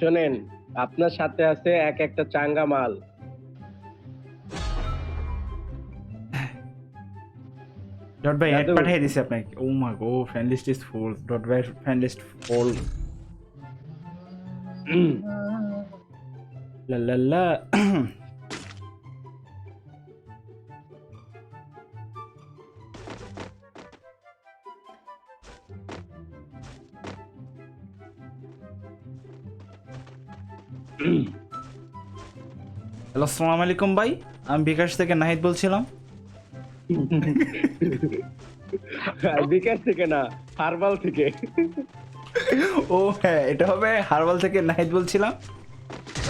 শোনেন আপনার সাথে আছে এক একটা চাঙ্গা মাল। ডট ভাই অ্যাড পাঠিয়ে দিছি আপনাকে। ও মা গো friend list is full dot ভাই ফ্রেন্ড লিস্ট ফুল লা লা লা। হ্যালো আসসালামু আলাইকুম ভাই। আমি বিকাশ থেকে নাহিদ বলছিলাম। বিকাশ থেকে না হারবাল থেকে। ও হ্যাঁ এটা হবে হারবাল থেকে নাহিদ বলছিলাম।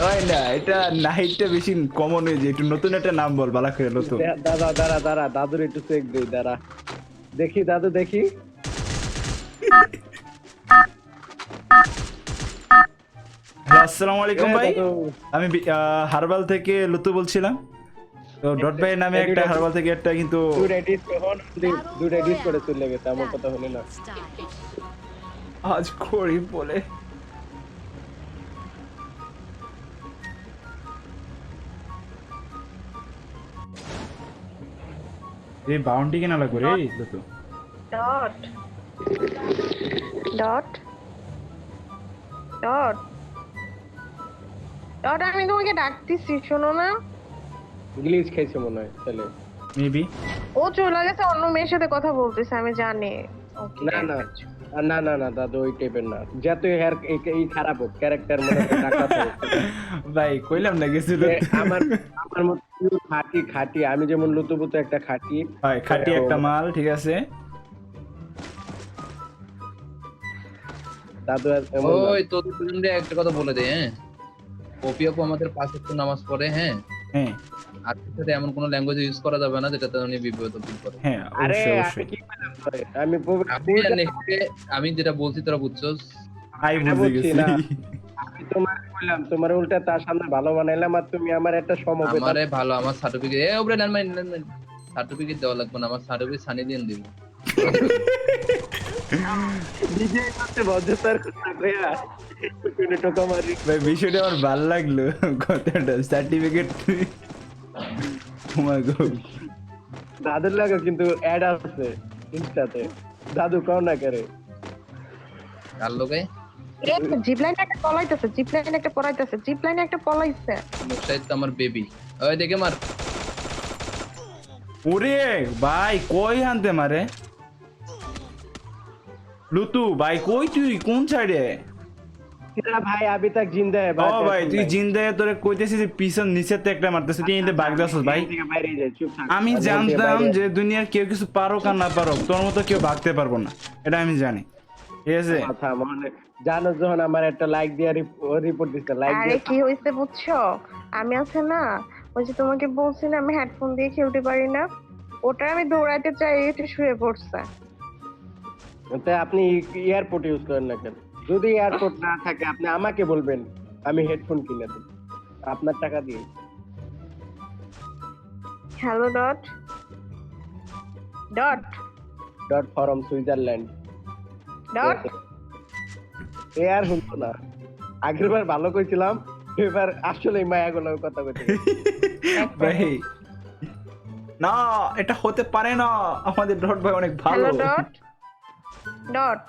ওই না এটা নাহিদটা বেশি কমন হয়ে যায় একটু নতুন একটা নাম বল বালা করে নতুন। দাদা দাঁড়া দাঁড়া দাদুর একটু চেক দিই দাঁড়া। দেখি দাদু দেখি। আসসালামু আলাইকুম ভাই। আমি হারবাল থেকে লুতু বলছিলাম। তো ডট ভাই নামে একটা হারবাল থেকে একটা কিন্তু দুটো edit কখন? দু- দুটো করে চলে গেছে আমার কথা হলো না। আজ করি বলে। এই বাউন্ডি কেনা লাগবে রে লুতু? ডট ডট ডট ডট আমি তোমাকে ডাকতেছি শোনো না। গ্লিচ খাইছে মনে হয় ছেলে মেবি ও চলে গেছে অন্য মেয়ের সাথে কথা বলতেছে আমি জানি। না না। না না না দাদু ওই টাইপের না। যত হেয়ার এই খারাপ হোক ক্যারেক্টার মনে হয়। ভাই কইলাম না গেছিল যে আমার আমার মতো খাঁটি খাঁটি। আমি যেমন লুতুপুতু একটা খাঁটি। ভাই খাটি একটা মাল ঠিক আছে? দাদু আর ওই তোদের একটা কথা বলে দে হ্যাঁ? কপি আপু আমাদের পাঁচ ওয়াক্ত নামাজ পড়ে হ্যাঁ? হ্যাঁ। আর সাথে এমন কোনো ল্যাঙ্গুয়েজ ইউজ করা যাবে না যেটাতে উনি বিব্রত ফিল করে হ্যাঁ অবশ্যই আমি অবশ্যই। যেটা বলছি তোরা বুঝছস? আই বুঝে গেছি। আমি তোমার বললাম তোমার উল্টা তার সামনে ভালো বানাইলাম আর তুমি আমার একটা সমবেত আমারে ভালো আমার সার্টিফিকেট এ ওপরে নেন মাইন নেন মাইন সার্টিফিকেট দেওয়া লাগবে না আমার সার্টিফিকেট সানি দিন দিব। নিজে করতে ভদ্রতার কথা মারি ভাই বিষয়টা আমার ভালো লাগল কথাটা। সার্টিফিকেট দাদুর লাগে কিন্তু অ্যাড আছে ইনস্টাতে। দাদু কও না করে। কার লোকে? একটা পলাইতেছে একটা পলাইতেছে জিপ একটা পলাইছে। তো আমার বেবি ওই দেখে মার। ওরে ভাই কই মারে? লুতু ভাই কই তুই? কোন সাইডে আমি জানতাম যে দুনিয়ার কেউ কিছু পারো আর না পারো তোর মতো কেউ ভাগতে পারব না এটা আমি জানি। ঠিক আছে? আচ্ছা, আচ্ছা, মানে জানো যখন আমার একটা লাইক দিয়ে কি বুঝছ? আমি আছে না বলছি তোমাকে বলছি না আমি হেডফোন দিয়ে খেলতে পারি না ওটা আমি দৌড়াইতে চাই একটু শুয়ে পড়ছে। আপনি এয়ারপোর্ট ইউজ করেন না কেন? যদি এয়ারপোর্ট না থাকে আপনি আমাকে বলবেন আমি হেডফোন কিনে দেব। আপনার টাকা দিয়ে। Hello dot dot dot from Switzerland dot air শুনতো না। আগের বার ভালো কইছিলাম এবার আসলে মায়া গুলো কথা কইতে ভাই না এটা হতে পারে না। আমাদের ডট ভাই অনেক ভালো। ডট ডট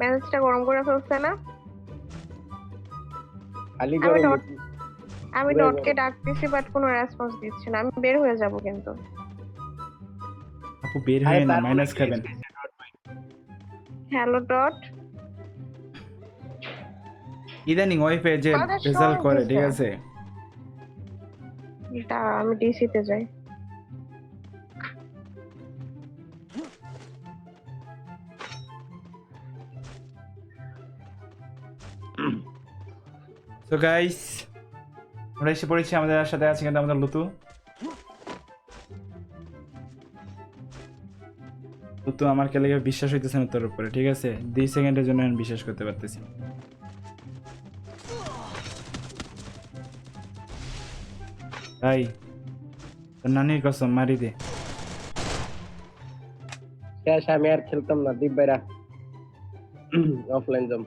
মেসেজটা গরম করে ফেলছে না? খালি আমি করে আমি ডটকে ডাকতেছি বাট কোনো রেসপন্স দিচ্ছে না। আমি বের হয়ে যাব কিন্তু। আপু বের হয়ে না মাইনাস খাবেন। হ্যালো ডট ইদানিং ওয়াইফে যে রেজাল্ট করে ঠিক আছে? তা। আমি ডিসিতে যাই। তো গাইস আমরা এসে পড়েছি আমাদের সাথে আছে কিন্তু আমাদের লুতু। লুতু আমার কে লেগে বিশ্বাস হইতেছে না তোর উপরে, ঠিক আছে? দুই সেকেন্ডের জন্য আমি বিশ্বাস করতে পারতেছি। ভাই, তোর নানির কসম, মারি দে। আমি আর খেলতাম না। দীপ ভাইরা অফলাইন যাম